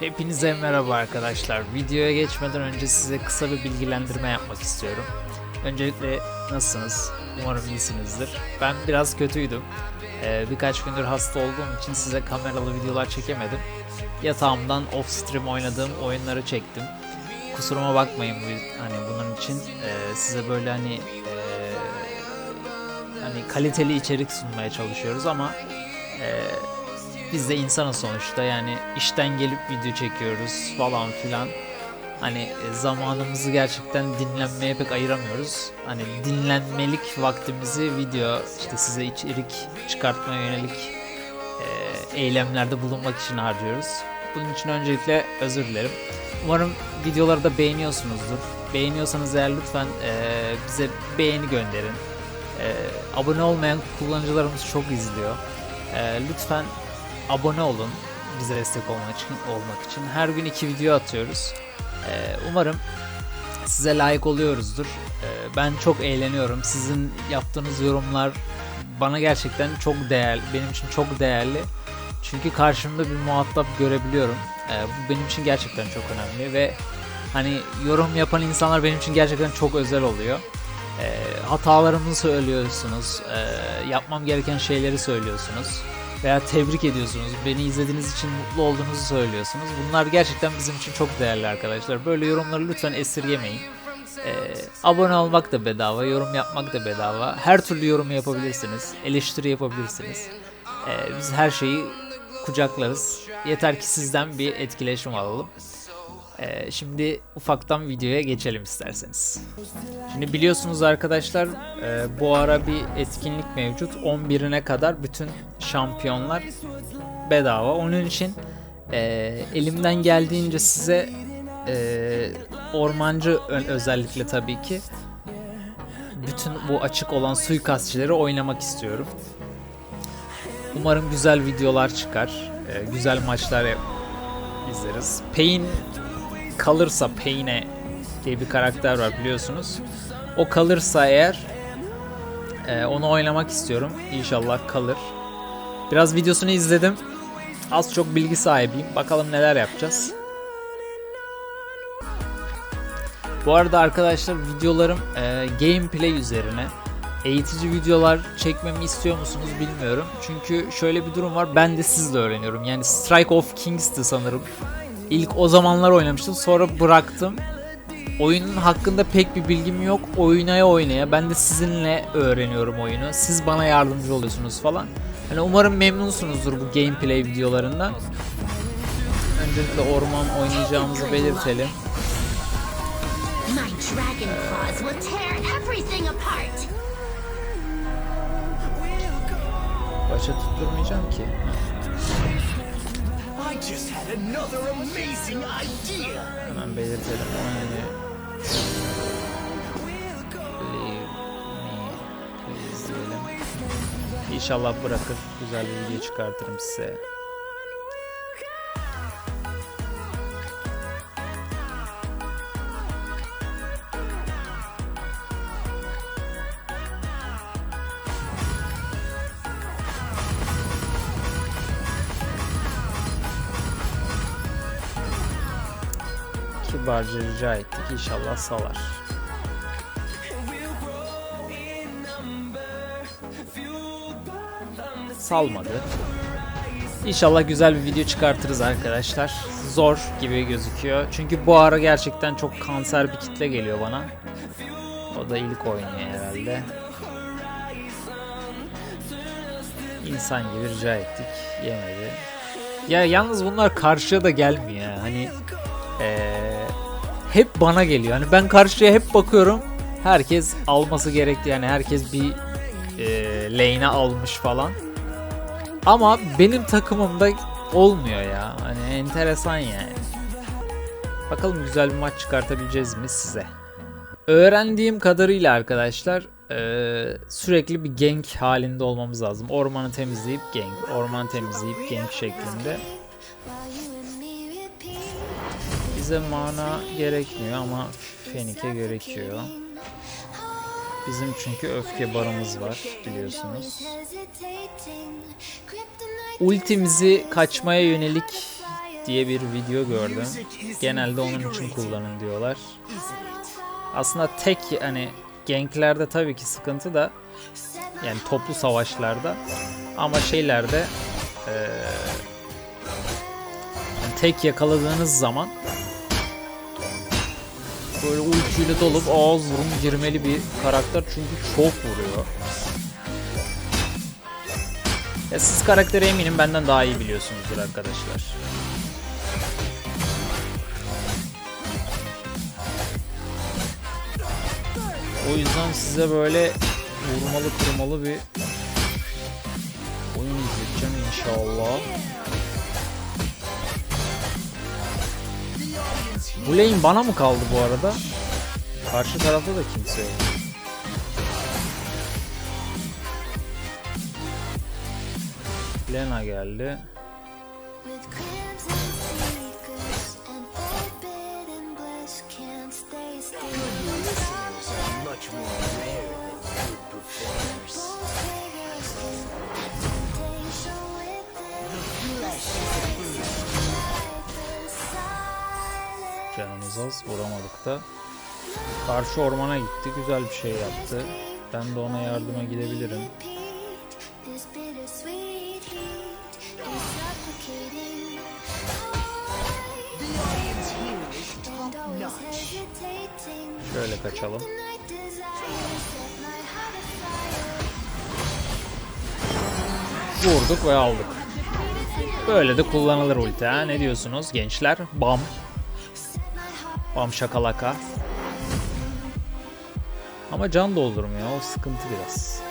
Hepinize merhaba arkadaşlar. Videoya geçmeden önce size kısa bir bilgilendirme yapmak istiyorum. Öncelikle nasılsınız? Umarım iyisinizdir. Ben biraz kötüydüm. Ee, birkaç gündür hasta olduğum için size kameralı videolar çekemedim. Yatağımdan off stream oynadığım oyunları çektim. Kusuruma bakmayın bu, hani bunun için. Ee, size böyle hani ee, hani kaliteli içerik sunmaya çalışıyoruz ama ee, biz de insanız sonuçta yani işten gelip video çekiyoruz falan filan. Hani e, zamanımızı gerçekten dinlenmeye pek ayıramıyoruz. Hani dinlenmelik vaktimizi video işte size içerik çıkartmaya yönelik e, eylemlerde bulunmak için harcıyoruz. Bunun için öncelikle özür dilerim. Umarım videoları da beğeniyorsunuzdur. Beğeniyorsanız eğer lütfen e, bize beğeni gönderin. E, abone olmayan kullanıcılarımız çok izliyor. E, lütfen abone olun bize destek olmak için olmak için. Her gün iki video atıyoruz. Ee, umarım size layık oluyoruzdur. Ee, ben çok eğleniyorum. Sizin yaptığınız yorumlar bana gerçekten çok değerli. Benim için çok değerli. Çünkü karşımda bir muhatap görebiliyorum. Ee, bu benim için gerçekten çok önemli ve hani yorum yapan insanlar benim için gerçekten çok özel oluyor. Ee, hatalarımı söylüyorsunuz, ee, yapmam gereken şeyleri söylüyorsunuz veya tebrik ediyorsunuz. Beni izlediğiniz için mutlu olduğunuzu söylüyorsunuz. Bunlar gerçekten bizim için çok değerli arkadaşlar. Böyle yorumları lütfen esirgemeyin. Ee, abone olmak da bedava, yorum yapmak da bedava. Her türlü yorum yapabilirsiniz, eleştiri yapabilirsiniz. Ee, biz her şeyi kucaklarız. Yeter ki sizden bir etkileşim alalım. Ee, şimdi ufaktan videoya geçelim isterseniz. Şimdi biliyorsunuz arkadaşlar e, bu ara bir etkinlik mevcut. 11'ine kadar bütün şampiyonlar bedava. Onun için e, elimden geldiğince size e, ormancı özellikle tabii ki bütün bu açık olan suikastçileri oynamak istiyorum. Umarım güzel videolar çıkar. e, güzel maçlar izleriz. Pain kalırsa Payne diye bir karakter var biliyorsunuz. O kalırsa eğer e, onu oynamak istiyorum. İnşallah kalır. Biraz videosunu izledim. Az çok bilgi sahibiyim. Bakalım neler yapacağız. Bu arada arkadaşlar videolarım e, gameplay üzerine. Eğitici videolar çekmemi istiyor musunuz bilmiyorum. Çünkü şöyle bir durum var. Ben de sizle öğreniyorum. Yani Strike of Kings'ti sanırım. İlk o zamanlar oynamıştım. Sonra bıraktım. Oyunun hakkında pek bir bilgim yok. Oynaya oynaya ben de sizinle öğreniyorum oyunu. Siz bana yardımcı oluyorsunuz falan. Hani umarım memnunsunuzdur bu gameplay videolarından. Öncelikle orman oynayacağımızı belirtelim. Başa tutturmayacağım ki. Just had another amazing idea! Hemen belirtelim. Me please diyelim. İnşallah bırakır. Güzel bir video çıkartırım size. Kibarca rica ettik. İnşallah salar. Salmadı. İnşallah güzel bir video çıkartırız arkadaşlar. Zor gibi gözüküyor. Çünkü bu ara gerçekten çok kanser bir kitle geliyor bana. O da ilk oynuyor herhalde. İnsan gibi rica ettik. Yemedi. Ya yalnız bunlar karşıya da gelmiyor. Hani hep bana geliyor. Hani ben karşıya hep bakıyorum. Herkes alması gerekti. Yani herkes bir e, lane'e almış falan. Ama benim takımımda olmuyor ya. Hani enteresan yani. Bakalım güzel bir maç çıkartabileceğiz mi size. Öğrendiğim kadarıyla arkadaşlar e, sürekli bir gank halinde olmamız lazım. Ormanı temizleyip gank, ormanı temizleyip gank şeklinde. Bize mana gerekmiyor ama Fenik'e gerekiyor. Bizim çünkü öfke barımız var biliyorsunuz. Ultimizi kaçmaya yönelik diye bir video gördüm. Genelde onun için kullanın diyorlar. Aslında tek hani ganklerde tabii ki sıkıntı da yani toplu savaşlarda ama şeylerde yani tek yakaladığınız zaman böyle ultiyle dolup ağız vurun girmeli bir karakter çünkü çok vuruyor. Ya siz karakteri eminim benden daha iyi biliyorsunuzdur arkadaşlar. O yüzden size böyle vurmalı kırmalı bir oyun izleteceğim inşallah. Bu lane bana mı kaldı bu arada? Karşı tarafta da kimse yok. Lena geldi. Much more rare than performers. Canımız az vuramadık da. Karşı ormana gitti. Güzel bir şey yaptı. Ben de ona yardıma gidebilirim. Şöyle kaçalım. Vurduk ve aldık. Böyle de kullanılır ulti ha. Ne diyorsunuz gençler? Bam. Bam şakalaka. Ama can doldurmuyor. O sıkıntı biraz.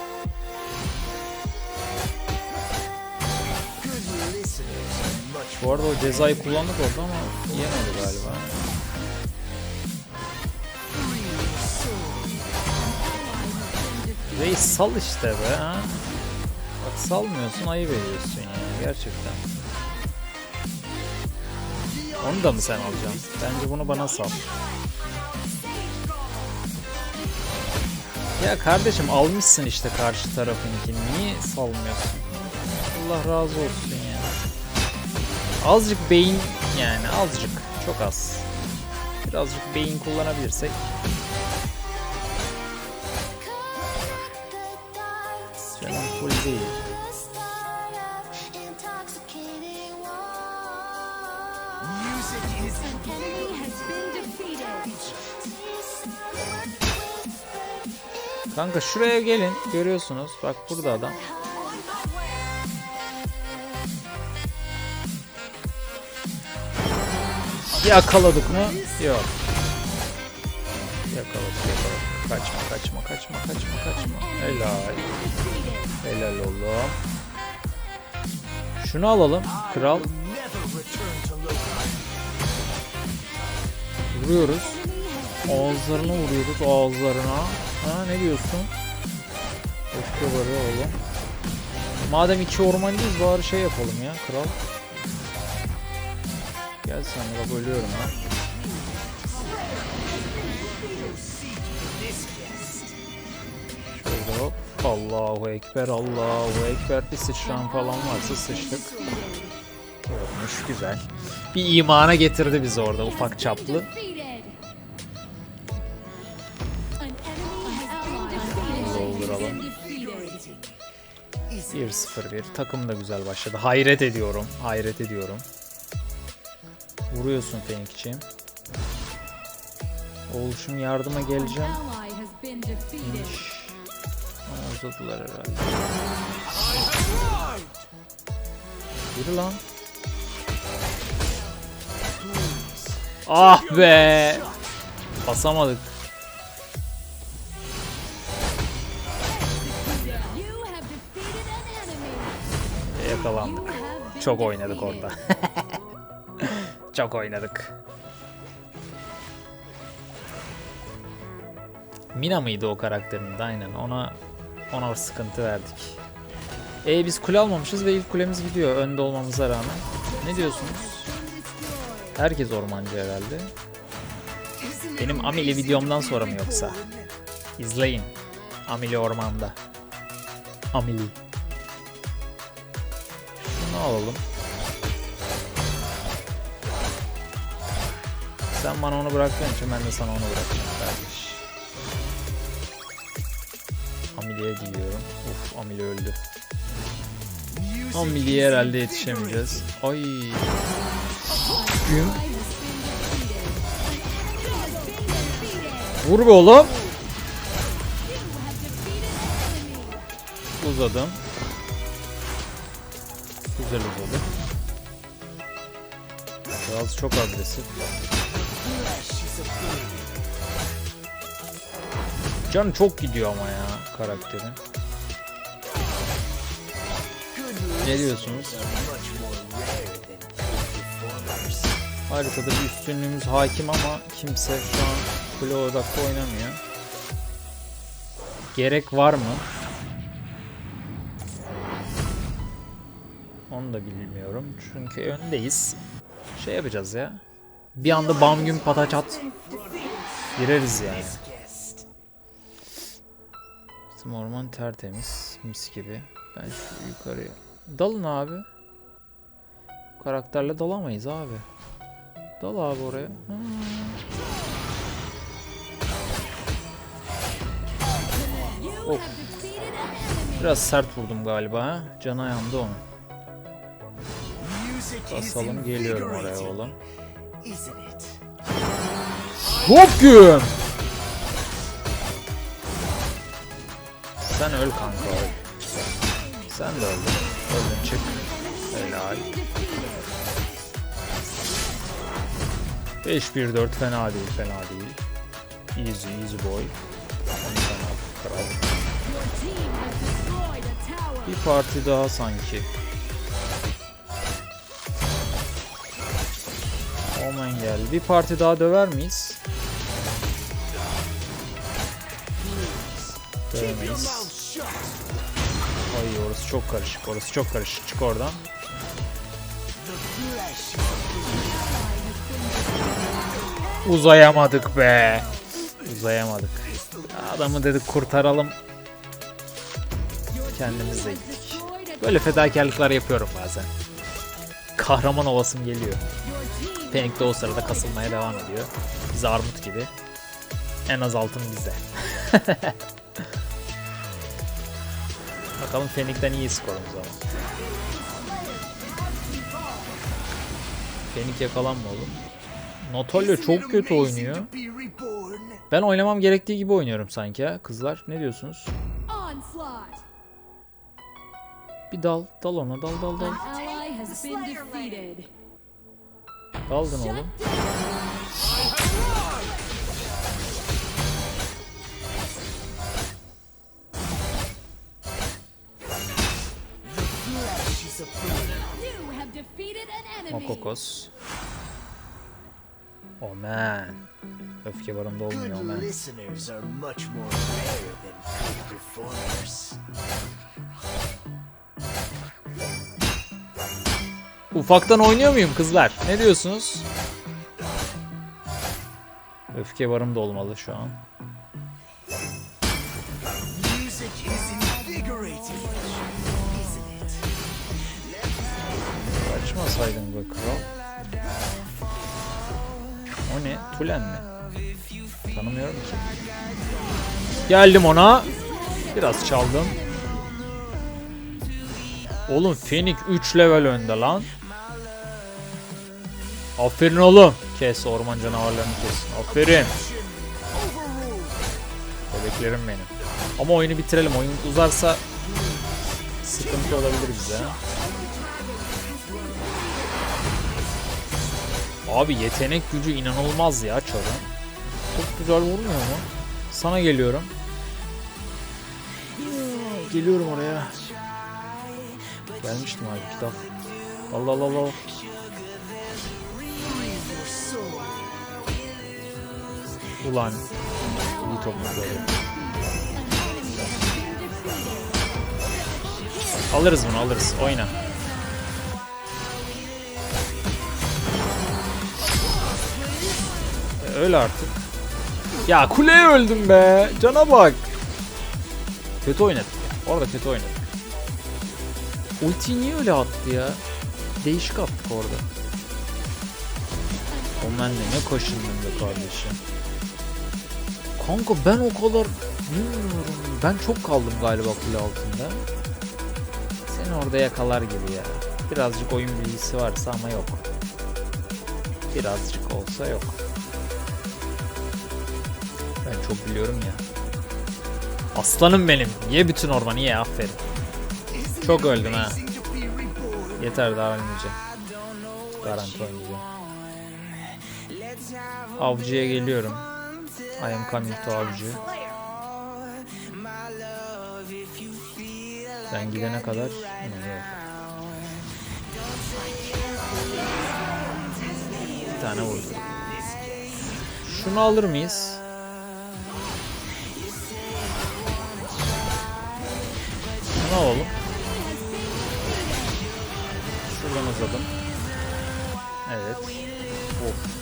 Bu arada o cezayı kullandık orada ama yemedi galiba. Reis sal işte be ha. Bak salmıyorsun ayı veriyorsun ya gerçekten. Onu da mı sen alacaksın? Bence bunu bana sal. Ya kardeşim almışsın işte karşı tarafınkini. Niye salmıyorsun? Allah razı olsun ya. Azıcık beyin yani azıcık. Çok az. Birazcık beyin kullanabilirsek. Kanka şuraya gelin. Görüyorsunuz. Bak burada adam. Yakaladık mı? Yok. Yakaladık yakaladık. Kaçma kaçma kaçma kaçma kaçma. Helal. Helal oğlum. Şunu alalım. Kral. Vuruyoruz. Ağızlarına vuruyoruz ağızlarına. Ha ne diyorsun? Öfke var ya oğlum. Madem iki ormancıyız bari şey yapalım ya kral. Gel sen bak ölüyorum ha. Şöyle hop. Allahu Ekber, Allahu Ekber. Bir sıçran falan varsa sıçtık. Olmuş güzel. Bir imana getirdi bizi orada ufak çaplı. Defeated. 1-0-1. Takım da güzel başladı. Hayret ediyorum. Hayret ediyorum. Vuruyorsun Fenikçiğim. Oğluşum yardıma geleceğim. Aa, uzadılar herhalde. Yürü lan. Ah be. Basamadık. Yakalandık. Çok oynadık orada. Çok oynadık. Mina mıydı o karakterin de aynen ona ona sıkıntı verdik. E biz kule almamışız ve ilk kulemiz gidiyor önde olmamıza rağmen. Ne diyorsunuz? Herkes ormancı herhalde. Benim Ameli videomdan sonra mı yoksa? İzleyin. Ameli ormanda. Ameli. Alalım. Sen bana onu bıraktığın için ben de sana onu bırakacağım kardeş. Ameliye giyiyorum. Uf Ameli öldü. Ameliye herhalde yetişemeyeceğiz. Ay. Güm. Vur be oğlum. Uzadım. Güzel uzadı. Charles çok agresif. Can çok gidiyor ama ya karakterin. Ne diyorsunuz? Haritada bir üstünlüğümüz hakim ama kimse şu an kule odaklı oynamıyor. Gerek var mı? Onu da bilmiyorum. Çünkü öndeyiz. Şey yapacağız ya. Bir anda bam gün pataçat gireriz yani. Bizim orman tertemiz. Mis gibi. Ben şu yukarıya... Dalın abi. Bu karakterle dalamayız abi. Dal abi oraya. Hmm. Of. Biraz sert vurdum galiba ha. Cana yandı onun. Basalım geliyorum oraya oğlum. Hop güm. Sen öl kanka öl. Sen de öldün. Öldün çık. Helal. 5-1-4 fena değil fena değil. Easy easy boy. Kral. Bir parti daha sanki. Omen geldi. Bir parti daha döver miyiz? Dövemeyiz. Ay orası çok karışık. Orası çok karışık. Çık oradan. Uzayamadık be. Uzayamadık. Adamı dedik kurtaralım. Kendimiz gittik. Böyle fedakarlıklar yapıyorum bazen. Kahraman olasım geliyor. Panic de o sırada kasılmaya devam ediyor. Biz armut gibi. En az altın bizde. Bakalım Fenik'ten iyi skorumuz ama. Fenik yakalanma oğlum. Natalya çok kötü oynuyor. Ben oynamam gerektiği gibi oynuyorum sanki ha. Kızlar ne diyorsunuz? Bir dal. Dal ona dal dal dal. Defeated. Daldın oğlum. Mokokos. Oh man. Öfke barında olmuyor oh man. Ufaktan oynuyor muyum kızlar? Ne diyorsunuz? Öfke barım da olmalı şu an. Kaçmasaydın be kral. O ne? Tulen mi? Tanımıyorum ki. Geldim ona. Biraz çaldım. Oğlum Fenik 3 level önde lan. Aferin oğlum. Kes orman canavarlarını kes. Aferin. Bebeklerim benim. Ama oyunu bitirelim. Oyun uzarsa sıkıntı olabilir bize. Abi yetenek gücü inanılmaz ya Çar'ın. Çok güzel vurmuyor mu? Sana geliyorum. Geliyorum oraya. Gelmiştim abi kitap. Allah Allah Allah. Ulan. İyi topladı. Alırız bunu alırız. Oyna. E, Öl artık. Ya kuleye öldüm be. Cana bak. Kötü oynadık. Orada kötü oynadık. Ultiyi niye öyle attı ya? Değişik attık orada. O ben de ne kaşındın be kardeşim. Kanka ben o kadar bilmiyorum. Ben çok kaldım galiba kule altında. Seni orada yakalar gibi ya. Birazcık oyun bilgisi varsa ama yok. Birazcık olsa yok. Ben çok biliyorum ya. Aslanım benim. Ye bütün ormanı ye aferin. Çok öldüm ha. Yeter daha ölmeyeceğim. Garanti oynayacağım. Avcıya geliyorum. I am coming to avcı. Ben gidene kadar yok. Bir tane vurdu. Şunu alır mıyız? Şunu alalım. Şuradan uzadım. Evet. Of.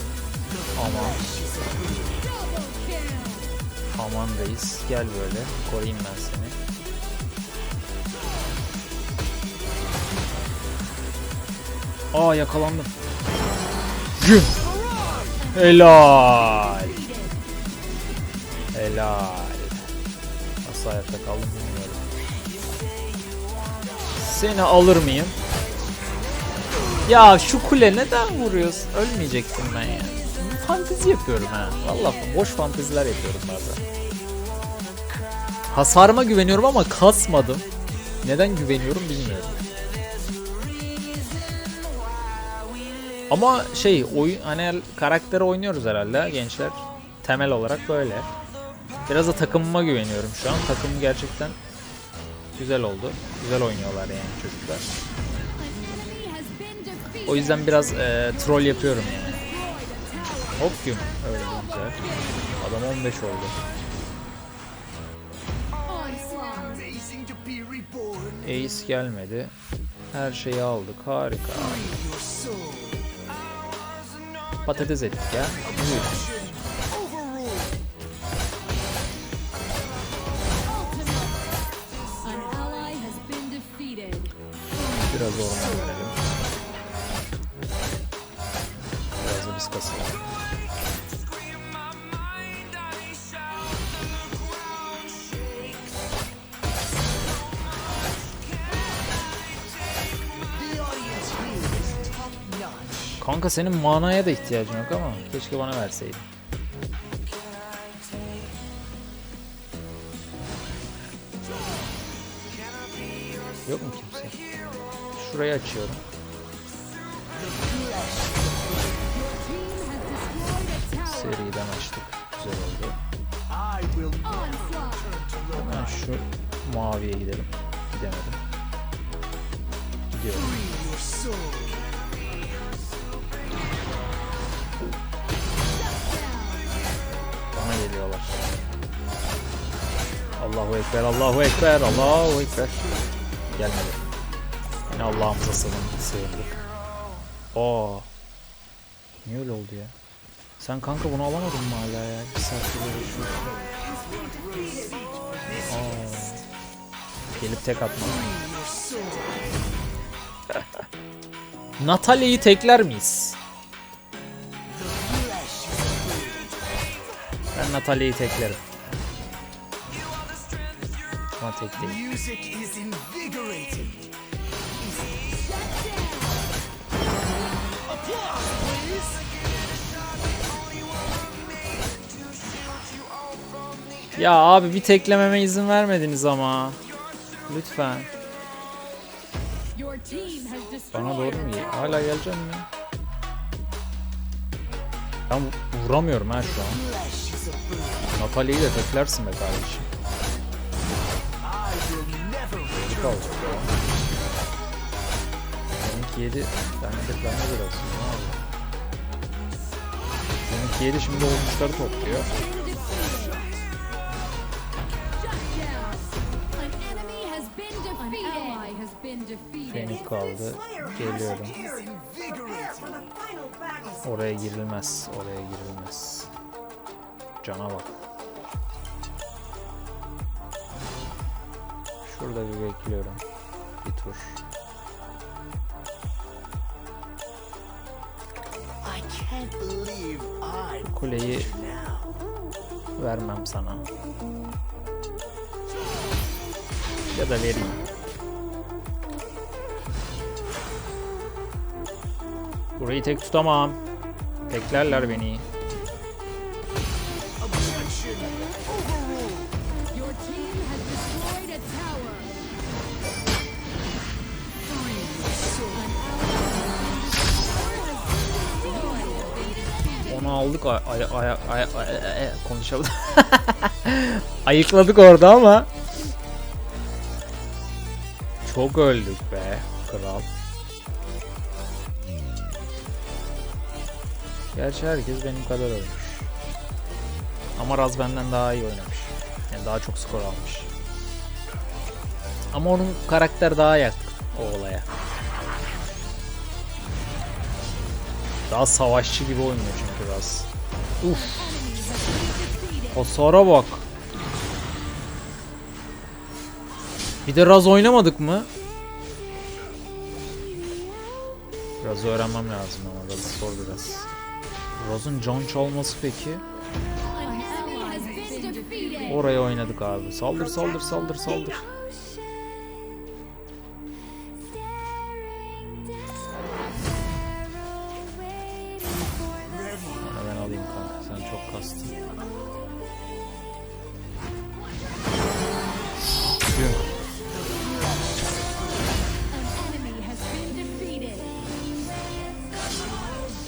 Aman. Amandayız. Gel böyle. Koruyayım ben seni. Aa yakalandım. Güm. Helal. Helal. Nasıl ayakta kaldım bilmiyorum. Seni alır mıyım? Ya şu kule neden vuruyorsun? Ölmeyecektim ben ya. Fantezi yapıyorum ha. Vallahi boş fanteziler yapıyorum bazen. Hasarıma güveniyorum ama kasmadım. Neden güveniyorum bilmiyorum. Ama şey oyun hani karakteri oynuyoruz herhalde gençler. Temel olarak böyle. Biraz da takımıma güveniyorum şu an. Takım gerçekten güzel oldu. Güzel oynuyorlar yani çocuklar. O yüzden biraz e, troll yapıyorum yani. Güm. Öyle güzel. Adam 15 oldu. Ace gelmedi. Her şeyi aldık. Harika. Patates ettik ya. Buyur. Biraz orman verelim. Biraz da biz kasalım. Kanka senin manaya da ihtiyacın yok ama keşke bana verseydin. Yok mu kimse? Şurayı açıyorum. Seriden açtık. Güzel oldu. Hemen şu maviye gidelim. Gidemedim. Gidiyorum. Allahu Ekber, Allahu Ekber, Allahu Ekber. Gelmedi. Yine Allah'ımıza sığındık. sığındık. Aa. Niye öyle oldu ya? Sen kanka bunu alamadın mı hala ya? Bir saattir uğraşıyorsun. Aa. Gelip tek atma. Natalia'yı tekler miyiz? Ben Natalia'yı teklerim. Ama tek değil. Music is invigorating. Applause, please. Ya abi bir teklememe izin vermediniz ama. Lütfen. Bana doğru mu? Hala geleceğim mi? Ben vu- vuramıyorum ha şu an. Natalia'yı da teklersin be kardeşim. Topluyor. An enemy has been defeated. An ally has been defeated. Fenik kaldı. Geliyorum. Oraya girilmez. Oraya girilmez. Cana bak. Şurada bir bekliyorum. Bir tur. Kuleyi vermem sana. Ya da vereyim. Burayı tek tutamam. Beklerler beni. Aldık ay ay ay ay, ay- ay- konuşalım. Ayıkladık orada ama. Çok öldük be kral. Gerçi herkes benim kadar ölmüş. Ama Raz benden daha iyi oynamış. Yani daha çok skor almış. Ama onun karakter daha yatkın o olaya. Daha savaşçı gibi oynuyor çünkü Raz. Uf. Hasara bak. Bir de Raz oynamadık mı? Raz'ı öğrenmem lazım ama Raz'ı zor biraz. Raz'ın can çalması peki? Oraya oynadık abi. Saldır saldır saldır saldır.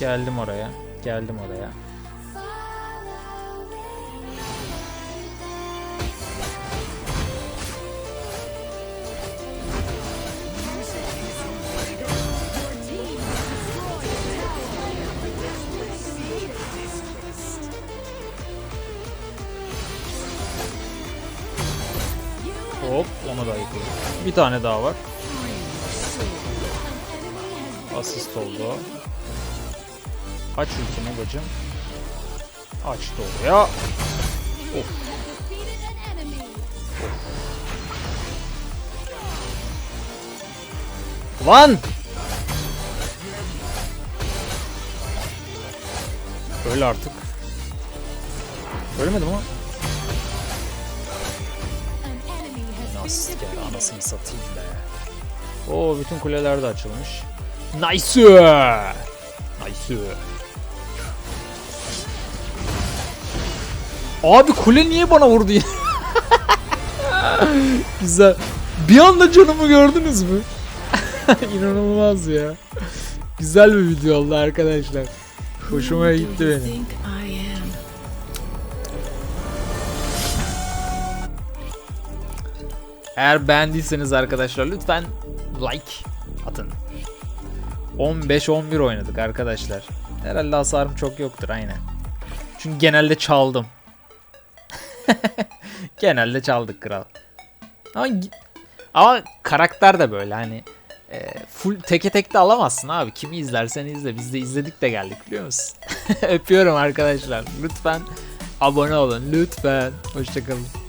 Geldim oraya. Geldim oraya. Hop onu da yıkayım. Bir tane daha var. Asist oldu. Aç ultini bacım. Açtı oraya. Defeated an enemy. Lan! Öl artık. Ölmedim ama. Nasıl gel anasını satayım be. Oo bütün kuleler de açılmış. Nice! Nice. Abi kule niye bana vurdu ya? Güzel. Bir anda canımı gördünüz mü? İnanılmaz ya. Güzel bir video oldu arkadaşlar. Hoşuma gitti benim. Eğer beğendiyseniz arkadaşlar lütfen like atın. 15-11 oynadık arkadaşlar. Herhalde hasarım çok yoktur aynen. Çünkü genelde çaldım. genelde çaldık kral. Ama, ama karakter de böyle hani e, full teke tek de alamazsın abi. Kimi izlersen izle. Biz de izledik de geldik biliyor musun? Öpüyorum arkadaşlar. Lütfen abone olun. Lütfen. Hoşçakalın.